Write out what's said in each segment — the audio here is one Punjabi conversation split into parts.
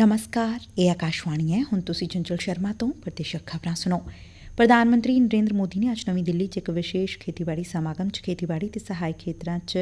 ਨਮਸਕਾਰ ਇਹ ਆਕਾਸ਼ਵਾਣੀ ਹੈ ਹੁਣ ਤੁਸੀਂ ਚੰਚਲ ਸ਼ਰਮਾ ਤੋਂ ਪ੍ਰਤੀਸ਼ਕ ਖਬਰਾਂ ਸੁਣੋ ਪ੍ਰਧਾਨ ਮੰਤਰੀ ਨਰਿੰਦਰ ਮੋਦੀ ਨੇ ਅੱਜ ਨਵੀਂ ਦਿੱਲੀ 'ਚ ਇੱਕ ਵਿਸ਼ੇਸ਼ ਖੇਤੀਬਾੜੀ ਸਮਾਗਮ 'ਚ ਖੇਤੀਬਾੜੀ ਤੇ ਸਹਾਇਕ ਖੇਤਰਾਂ 'ਚ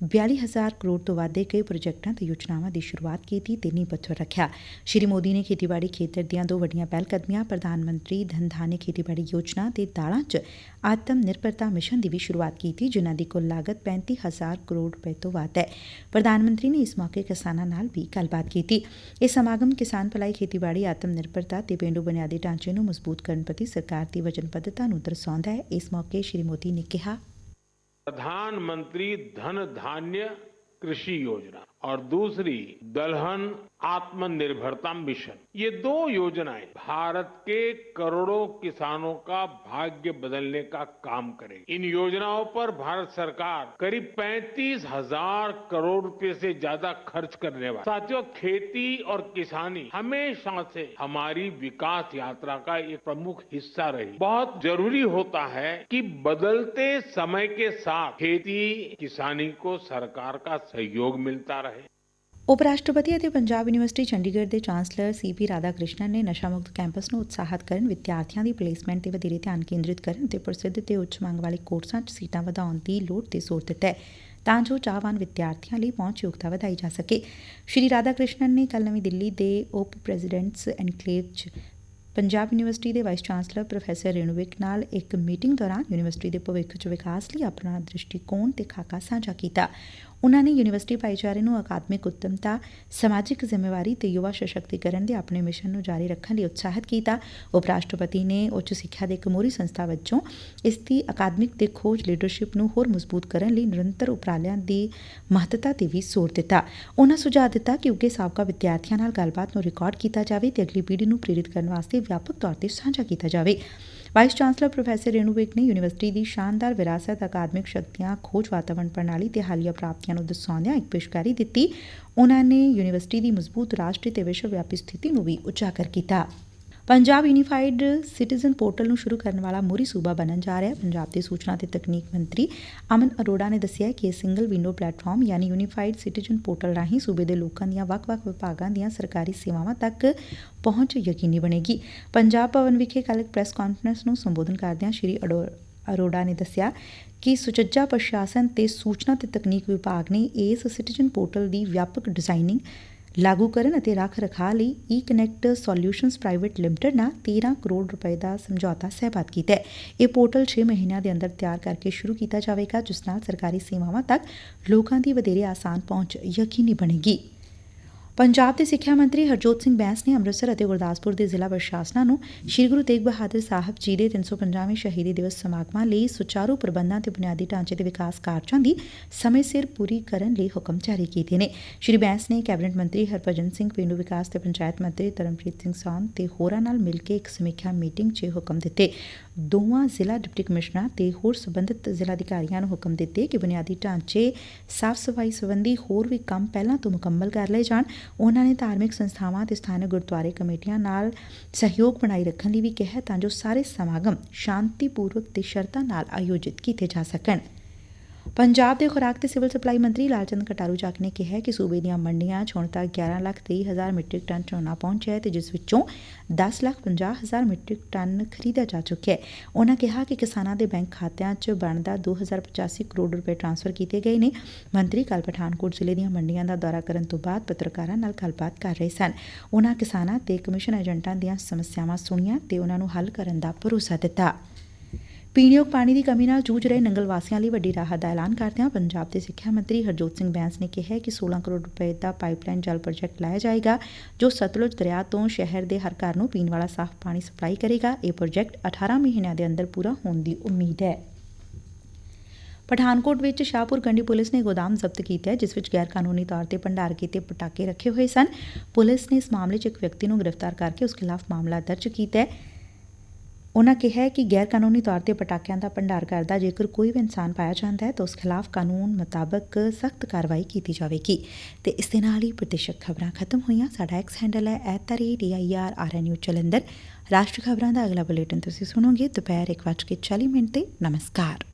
42000 ਕਰੋੜ ਤੋਂ ਵੱਧ ਦੇ ਕਈ ਪ੍ਰੋਜੈਕਟਾਂ ਤੇ ਯੋਜਨਾਵਾਂ ਦੀ ਸ਼ੁਰੂਆਤ ਕੀਤੀ ਤੇ ਨੀਂਹ ਪੱਥਰ ਰੱਖਿਆ। ਸ਼੍ਰੀ ਮੋਦੀ ਨੇ ਖੇਤੀਬਾੜੀ ਖੇਤਰ ਦੀਆਂ ਦੋ ਵੱਡੀਆਂ ਪਹਿਲ ਕਦਮੀਆਂ ਪ੍ਰਧਾਨ ਮੰਤਰੀ ਧਨ ਖੇਤੀਬਾੜੀ ਯੋਜਨਾ ਤੇ ਦਾਲਾਂ 'ਚ ਆਤਮ ਨਿਰਭਰਤਾ ਮਿਸ਼ਨ ਦੀ ਵੀ ਸ਼ੁਰੂਆਤ ਕੀਤੀ, ਜਿਨ੍ਹਾਂ ਦੀ ਕੁੱਲ ਲਾਗਤ 35000 ਕਰੋੜ ਰੁਪਏ ਤੋਂ ਵੱਧ ਹੈ। ਪ੍ਰਧਾਨ ਮੰਤਰੀ ਨੇ ਇਸ ਮੌਕੇ ਕਿਸਾਨਾਂ ਨਾਲ ਵੀ ਗੱਲਬਾਤ ਕੀਤੀ। ਇਹ ਸਮਾਗਮ ਕਿਸਾਨ ਭਲਾਈ, ਖੇਤੀਬਾੜੀ ਆਤਮ ਨਿਰਭਰਤਾ ਤੇ ਪੇਂਡੂ ਬੁਨਿਆਦੀ ਢਾਂਚੇ ਨੂੰ ਮਜ਼ਬੂਤ ਕਰਨ ਪ੍ਰਤੀ ਸਰਕਾਰ ਦੀ ਵਚਨਬੱਧਤਾ ਨੂੰ ਦਰਸਾਉਂਦਾ ਹੈ। ਇਸ ਮੌਕੇ ਸ਼੍ਰੀ ਮੋਦੀ ਨੇ ਕਿਹਾ प्रधानमंत्री धन धान्य कृषि योजना और दूसरी दलहन आत्मनिर्भरता मिशन। ये दो योजनाएँ भारत के करोड़ों किसानों का भाग्य बदलने का काम करेगी। इन योजनाओं पर भारत सरकार करीब पैंतीस हज़ार करोड़ रुपए से ज़्यादा खर्च करने वाली साथियों, खेती और किसानी हमेशा से हमारी विकास यात्रा का एक प्रमुख हिस्सा रही। बहुत ज़रूरी होता है कि बदलते समय के साथ खेती किसानी को सरकार का सहयोग मिलता रहे। ਉਪ ਰਾਸ਼ਟਰਪਤੀ ਅਤੇ ਪੰਜਾਬ ਯੂਨੀਵਰਸਿਟੀ ਚੰਡੀਗੜ੍ਹ ਦੇ ਚਾਂਸਲਰ ਸੀਪੀ ਰਾਧਾ ਕ੍ਰਿਸ਼ਨਨ ਨੇ ਨਸ਼ਾ ਮੁਕਤ ਕੈਂਪਸ ਨੂੰ ਉਤਸ਼ਾਹਿਤ ਕਰਨ, ਵਿਦਿਆਰਥੀਆਂ ਦੀ ਪਲੇਸਮੈਂਟ ਤੇ ਵਧੇਰੇ ਧਿਆਨ ਕੇਂਦਰਿਤ ਕਰਨ ਤੇ ਪ੍ਰਸਿੱਧ ਤੇ ਉੱਚ ਮੰਗ ਵਾਲੇ ਕੋਰਸਾਂ 'ਚ ਸੀਟਾਂ ਵਧਾਉਣ ਦੀ ਲੋੜ ਤੇ ਜ਼ੋਰ ਦਿੱਤਾ ਹੈ, ਤਾਂ ਜੋ ਚਾਹਵਾਨ ਵਿਦਿਆਰਥੀਆਂ ਲਈ ਪਹੁੰਚ ਯੋਗਤਾ ਵਧਾਈ ਜਾ ਸਕੇ। ਸ਼੍ਰੀ ਰਾਧਾ ਕ੍ਰਿਸ਼ਨਨ ਨੇ ਕੱਲ ਨਵੀਂ ਦਿੱਲੀ ਦੇ ਉਪ ਪ੍ਰੈਜ਼ੀਡੈਂਟਸ ਐਨਕਲੇਵ 'ਚ ਪੰਜਾਬ ਯੂਨੀਵਰਸਿਟੀ ਦੇ ਵਾਈਸ ਚਾਂਸਲਰ ਪ੍ਰੋਫੈਸਰ ਰੇਣੂਵਿਕ ਨਾਲ ਇੱਕ ਮੀਟਿੰਗ ਦੌਰਾਨ ਯੂਨੀਵਰਸਿਟੀ ਦੇ ਭਵਿੱਖ 'ਚ ਵਿਕਾਸ ਲਈ ਆਪਣਾ ਦ੍ਰਿਸ਼ਟੀਕੋਣ ਤੇ ਖਾਕਾ ਸਾਂਝਾ ਕੀਤਾ। ਉਨ੍ਹਾਂ ਨੇ ਯੂਨੀਵਰਸਿਟੀ ਭਾਈਚਾਰੇ ਨੂੰ ਅਕਾਦਮਿਕ ਉੱਤਮਤਾ ਸਮਾਜਿਕ ਜ਼ਿੰਮੇਵਾਰੀ ਤੇ ਯੁਵਾ ਸਸ਼ਕਤੀਕਰਨ ਦੇ ਆਪਣੇ ਮਿਸ਼ਨ ਨੂੰ ਜਾਰੀ ਰੱਖਣ ਲਈ ਉਤਸ਼ਾਹਿਤ ਕੀਤਾ। ਉਪ ਰਾਸ਼ਟਰਪਤੀ ਨੇ ਉੱਚ ਸਿੱਖਿਆ ਦੇ ਇੱਕ ਮੋਹਰੀ ਸੰਸਥਾ ਵਜੋਂ ਇਸ ਦੀ ਅਕਾਦਮਿਕ ਤੇ ਖੋਜ ਲੀਡਰਸ਼ਿਪ ਨੂੰ ਹੋਰ ਮਜ਼ਬੂਤ ਕਰਨ ਲਈ ਨਿਰੰਤਰ ਉਪਰਾਲਿਆਂ ਦੀ ਮਹੱਤਤਾ ਤੇ ਵੀ ਜ਼ੋਰ ਦਿੱਤਾ। ਉਨ੍ਹਾਂ ਸੁਝਾਅ ਦਿੱਤਾ ਕਿ ਉੱਘੇ ਸਾਬਕਾ ਵਿਦਿਆਰਥੀਆਂ ਨਾਲ ਗੱਲਬਾਤ ਨੂੰ ਰਿਕਾਰਡ ਕੀਤਾ ਜਾਵੇ ਤੇ ਅਗਲੀ ਪੀੜ੍ਹੀ ਨੂੰ ਪ੍ਰੇਰਿਤ ਕਰਨ ਵਾਸਤੇ ਵਿਆਪਕ ਤੌਰ ਤੇ ਸਾਂਝਾ ਕੀਤਾ ਜਾਵੇ। ਵਾਈਸ ਚਾਂਸਲਰ ਪ੍ਰੋਫੈਸਰ ਰੇਣੂ ਵਿਕ ਨੇ ਯੂਨੀਵਰਸਿਟੀ ਦੀ ਸ਼ਾਨਦਾਰ ਵਿਰਾਸਤ, ਅਕਾਦਮਿਕ ਸ਼ਕਤੀਆਂ, ਖੋਜ ਵਾਤਾਵਰਣ ਪ੍ਰਣਾਲੀ ਤੇ ਹਾਲੀਆ ਪ੍ਰਾਪਤੀਆਂ ਨੂੰ ਦਰਸਾਉਂਦਿਆਂ ਇੱਕ ਪੇਸ਼ਕਾਰੀ ਦਿੱਤੀ। ਉਨਾਂ ਨੇ ਯੂਨੀਵਰਸਿਟੀ ਦੀ ਮਜ਼ਬੂਤ ਰਾਸ਼ਟਰੀ ਤੇ ਵਿਸ਼ਵ ਵਿਆਪੀ ਸਥਿਤੀ ਨੂੰ ਵੀ ਉਜਾਗਰ ਕੀਤਾ। ਪੰਜਾਬ ਯੂਨੀਫਾਈਡ ਸਿਟੀਜ਼ਨ ਪੋਰਟਲ ਨੂੰ ਸ਼ੁਰੂ ਕਰਨ ਵਾਲਾ ਮੋਰੀ ਸੂਬਾ ਬਣਨ ਜਾ ਰਿਹਾ ਹੈ। ਪੰਜਾਬ ਦੇ ਸੂਚਨਾ ਤੇ ਤਕਨੀਕ ਮੰਤਰੀ ਅਮਨ ਅਰੋੜਾ ਨੇ ਦੱਸਿਆ ਕਿ ਇਹ ਸਿੰਗਲ ਵਿੰਡੋ ਪਲੇਟਫਾਰਮ ਯਾਨੀ ਯੂਨੀਫਾਈਡ ਸਿਟੀਜ਼ਨ ਪੋਰਟਲ ਰਾਹੀਂ ਸੂਬੇ ਦੇ ਲੋਕਾਂ ਦੀਆਂ ਵੱਖ-ਵੱਖ ਵਿਭਾਗਾਂ ਦੀਆਂ ਸਰਕਾਰੀ ਸੇਵਾਵਾਂ ਤੱਕ ਪਹੁੰਚ ਯਕੀਨੀ ਬਣੇਗੀ। ਪੰਜਾਬ ਭਵਨ ਵਿਖੇ ਕੱਲ੍ਹ ਇੱਕ ਪ੍ਰੈਸ ਕਾਨਫਰੰਸ ਨੂੰ ਸੰਬੋਧਨ ਕਰਦਿਆਂ ਸ਼੍ਰੀ ਅਡੋ ਅਰੋੜਾ ਨੇ ਦੱਸਿਆ ਕਿ ਸੁਚੱਜਾ ਪ੍ਰਸ਼ਾਸਨ ਤੇ ਸੂਚਨਾ ਤੇ ਤਕਨੀਕ ਵਿਭਾਗ ਨੇ ਇਸ ਸਿਟੀਜ਼ਨ ਪੋਰਟਲ ਦੀ ਵਿਆਪਕ ਡਿਜ਼ਾਈਨਿੰਗ ਲਾਗੂ ਕਰਨ ਅਤੇ ਰੱਖ ਰਖਾਅ ਲਈ E connect solutions private limited ਨਾਲ 13 ਕਰੋੜ ਰੁਪਏ ਦਾ ਸਮਝੌਤਾ ਸਹਿਬਾਤ ਕੀਤਾ ਹੈ। ਇਹ ਪੋਰਟਲ 6 ਮਹੀਨਿਆਂ ਦੇ ਅੰਦਰ ਤਿਆਰ ਕਰਕੇ ਸ਼ੁਰੂ ਕੀਤਾ ਜਾਵੇਗਾ, ਜਿਸ ਨਾਲ ਸਰਕਾਰੀ ਸੇਵਾਵਾਂ ਤੱਕ ਲੋਕਾਂ ਦੀ ਵਧੇਰੇ ਆਸਾਨ ਪਹੁੰਚ ਯਕੀਨੀ ਬਣੇਗੀ। ਪੰਜਾਬ ਦੇ ਸਿੱਖਿਆ ਮੰਤਰੀ ਹਰਜੋਤ ਸਿੰਘ ਬੈਂਸ ਨੇ ਅੰਮ੍ਰਿਤਸਰ ਅਤੇ ਗੁਰਦਾਸਪੁਰ ਦੇ ਜ਼ਿਲ੍ਹਾ ਪ੍ਰਸ਼ਾਸਨਾਂ ਨੂੰ ਸ੍ਰੀ ਗੁਰੂ ਤੇਗ ਬਹਾਦਰ ਸਾਹਿਬ ਜੀ ਦੇ 350ਵੇਂ ਸ਼ਹੀਦੀ ਦਿਵਸ ਸਮਾਗਮਾਂ ਲਈ ਸੁਚਾਰੂ ਪ੍ਰਬੰਧਾਂ ਤੇ ਬੁਨਿਆਦੀ ਢਾਂਚੇ ਦੇ ਵਿਕਾਸ ਕਾਰਜਾਂ ਦੀ ਸਮੇਂ ਸਿਰ ਪੂਰੀ ਕਰਨ ਲਈ ਹੁਕਮ ਜਾਰੀ ਕੀਤੇ ਨੇ। ਸ੍ਰੀ ਬੈਂਸ ਨੇ ਕੈਬਨਿਟ ਮੰਤਰੀ ਹਰਭਜਨ ਸਿੰਘ, ਪੇਂਡੂ ਵਿਕਾਸ ਤੇ ਪੰਚਾਇਤ ਮੰਤਰੀ ਤਰਨਪ੍ਰੀਤ ਸਿੰਘ ਸਾਨ ਤੇ ਹੋਰਾਂ ਨਾਲ ਮਿਲ ਕੇ ਇੱਕ ਸਮੀਖਿਆ ਮੀਟਿੰਗ 'ਚ ਹੁਕਮ ਦਿੱਤੇ। ਦੋਵਾਂ ਜ਼ਿਲ੍ਹਾ ਡਿਪਟੀ ਕਮਿਸ਼ਨਰਾਂ ਤੇ ਹੋਰ ਸਬੰਧਿਤ ਜ਼ਿਲ੍ਹਾ ਅਧਿਕਾਰੀਆਂ ਨੂੰ ਹੁਕਮ ਦਿੱਤੇ ਕਿ ਬੁਨਿਆਦੀ ਢਾਂਚੇ ਸਾਫ਼ ਸਫ਼ਾਈ ਸੰਬੰਧੀ ਹੋਰ ਵੀ ਕੰਮ ਪਹਿਲਾਂ ਤੋਂ ਮੁਕੰਮਲ ਕਰ ਲਏ ਜਾਣ। ਉਹਨਾਂ ਨੇ ਧਾਰਮਿਕ ਸੰਸਥਾਵਾਂ ਤੇ ਸਥਾਨਕ ਗੁਰਦੁਆਰੇ ਕਮੇਟੀਆਂ ਨਾਲ ਸਹਿਯੋਗ ਬਣਾਈ ਰੱਖਣ ਲਈ ਵੀ ਕਿਹਾ ਤਾਂ ਜੋ ਸਾਰੇ ਸਮਾਗਮ ਸ਼ਾਂਤੀਪੂਰਵਕ ਤੇ ਸ਼ਰਤਾਂ ਨਾਲ ਆਯੋਜਿਤ ਕੀਤੇ ਜਾ ਸਕਣ। ਪੰਜਾਬ ਦੇ ਖੁਰਾਕ ਤੇ ਸਿਵਲ ਸਪਲਾਈ ਮੰਤਰੀ ਲਾਲਚੰਦ ਕਟਾਰੂ ਚੱਕ ਨੇ ਕਿਹਾ ਕਿ ਸੂਬੇ ਦੀਆਂ ਮੰਡੀਆਂ 'ਚ ਹੁਣ ਤੱਕ 11 ਲੱਖ 23 ਹਜ਼ਾਰ ਮੀਟ੍ਰਿਕ ਟਨ ਝੋਨਾ ਪਹੁੰਚਿਆ ਹੈ ਤੇ ਜਿਸ ਵਿੱਚੋਂ 10 ਲੱਖ 50 ਹਜ਼ਾਰ ਮੀਟ੍ਰਿਕ ਟਨ ਖਰੀਦਿਆ ਜਾ ਚੁੱਕਿਆ ਹੈ। ਉਹਨਾਂ ਕਿਹਾ ਕਿ ਕਿਸਾਨਾਂ ਦੇ ਬੈਂਕ ਖਾਤਿਆਂ 'ਚ ਬਣਦਾ 2085 ਕਰੋੜ ਰੁਪਏ ਟ੍ਰਾਂਸਫਰ ਕੀਤੇ ਗਏ ਨੇ। ਮੰਤਰੀ ਕੱਲ ਪਠਾਨਕੋਟ ਜ਼ਿਲ੍ਹੇ ਦੀਆਂ ਮੰਡੀਆਂ ਦਾ ਦੌਰਾ ਕਰਨ ਤੋਂ ਬਾਅਦ ਪੱਤਰਕਾਰਾਂ ਨਾਲ ਗੱਲਬਾਤ ਕਰ ਰਹੇ ਸਨ। ਉਹਨਾਂ ਕਿਸਾਨਾਂ ਤੇ ਕਮਿਸ਼ਨ ਏਜੰਟਾਂ ਦੀਆਂ ਸਮੱਸਿਆਵਾਂ ਸੁਣੀਆਂ ਤੇ ਉਹਨਾਂ ਨੂੰ ਹੱਲ ਕਰਨ ਦਾ ਭਰੋਸਾ ਦਿੱਤਾ। ਪੀਣਯੋਗ ਪਾਣੀ ਦੀ ਕਮੀ ਨਾਲ ਜੂਝ ਰਹੇ ਨੰਗਲ ਵਾਸੀਆਂ ਲਈ ਵੱਡੀ ਰਾਹਤ ਦਾ ਐਲਾਨ ਕਰਦਿਆਂ ਪੰਜਾਬ ਦੇ ਸਿੱਖਿਆ ਮੰਤਰੀ ਹਰਜੋਤ ਸਿੰਘ ਬੈਂਸ ਨੇ ਕਿਹਾ ਕਿ 16 ਕਰੋੜ ਰੁਪਏ ਦਾ ਪਾਈਪਲਾਈਨ ਜਲ ਪ੍ਰੋਜੈਕਟ ਲਾਇਆ ਜਾਏਗਾ, ਜੋ ਸਤਲੁਜ ਦਰਿਆ ਤੋਂ ਸ਼ਹਿਰ ਦੇ ਹਰ ਘਰ ਨੂੰ ਪੀਣ ਵਾਲਾ ਸਾਫ਼ ਪਾਣੀ ਸਪਲਾਈ ਕਰੇਗਾ। ਇਹ ਪ੍ਰੋਜੈਕਟ 18 ਮਹੀਨਿਆਂ ਦੇ ਅੰਦਰ ਪੂਰਾ ਹੋਣ ਦੀ ਉਮੀਦ ਹੈ। ਪਠਾਨਕੋਟ ਵਿੱਚ ਸ਼ਾਹਪੁਰ ਗੰਡੀ ਪੁਲਿਸ ਨੇ ਗੋਦਾਮ ਜ਼ਬਤ ਕੀਤਾ ਜਿਸ ਵਿੱਚ ਗੈਰ ਕਾਨੂੰਨੀ ਤੌਰ ਤੇ ਭੰਡਾਰ ਕੀਤੇ ਪਟਾਕੇ ਰੱਖੇ ਹੋਏ ਸਨ। ਪੁਲਿਸ ਨੇ ਇਸ ਮਾਮਲੇ 'ਚ ਇੱਕ ਵਿਅਕਤੀ ਨੂੰ ਗ੍ਰਿਫਤਾਰ ਕਰਕੇ ਉਸ ਖਿਲਾਫ ਮਾਮਲਾ ਦਰਜ ਕੀਤਾ ਹੈ। ਉਨ੍ਹਾਂ ਕਿਹਾ ਕਿ ਗੈਰ ਕਾਨੂੰਨੀ ਤੌਰ ਤੇ ਪਟਾਕਿਆਂ ਦਾ ਭੰਡਾਰ ਕਰਦਾ ਜੇਕਰ ਕੋਈ ਵੀ ਇਨਸਾਨ ਪਾਇਆ ਜਾਂਦਾ ਹੈ ਤਾਂ ਉਸ ਖਿਲਾਫ ਕਾਨੂੰਨ ਮੁਤਾਬਕ ਸਖਤ ਕਾਰਵਾਈ ਕੀਤੀ ਜਾਵੇਗੀ। ਤੇ ਇਸ ਦੇ ਨਾਲ ਹੀ ਪ੍ਰਤੀਸ਼ਤ ਖਬਰਾਂ ਖਤਮ ਹੋਈਆਂ। ਸਾਡਾ ਐਕਸ ਹੈਂਡਲ ਹੈ @dirarnu ਚਲੰਦਰ ਰਾਸ਼ਟਰੀ ਖਬਰਾਂ ਦਾ ਅਗਲਾ ਬੁਲੇਟਿਨ ਤੁਸੀਂ ਸੁਣੋਗੇ। ਦੁਪਹਿਰ 1:40 ਮਿੰਟ ਤੇ। ਨਮਸਕਾਰ।